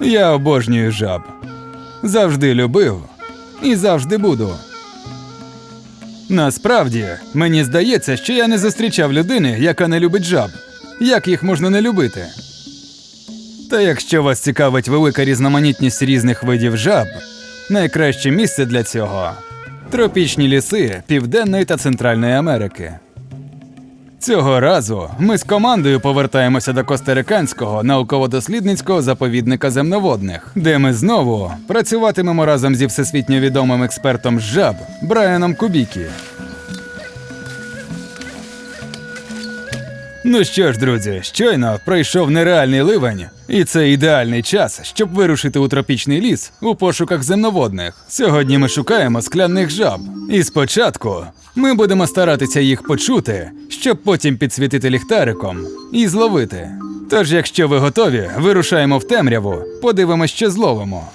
Я обожнюю жаб. Завжди любив і завжди буду. Насправді, мені здається, що я не зустрічав людини, яка не любить жаб. Як їх можна не любити? Та якщо вас цікавить велика різноманітність різних видів жаб, найкраще місце для цього тропічні ліси Південної та Центральної Америки. Цього разу ми з командою повертаємося до Костериканського науково-дослідницького заповідника земноводних, де ми знову працюватимемо разом зі всесвітньо відомим експертом жаб Брайаном Кубікі. Ну що ж, друзі, щойно пройшов нереальний ливень, і це ідеальний час, щоб вирушити у тропічний ліс у пошуках земноводних. Сьогодні ми шукаємо скляних жаб. І спочатку ми будемо старатися їх почути, щоб потім підсвітити ліхтариком і зловити. Тож, якщо ви готові, вирушаємо в темряву, подивимось, що зловимо.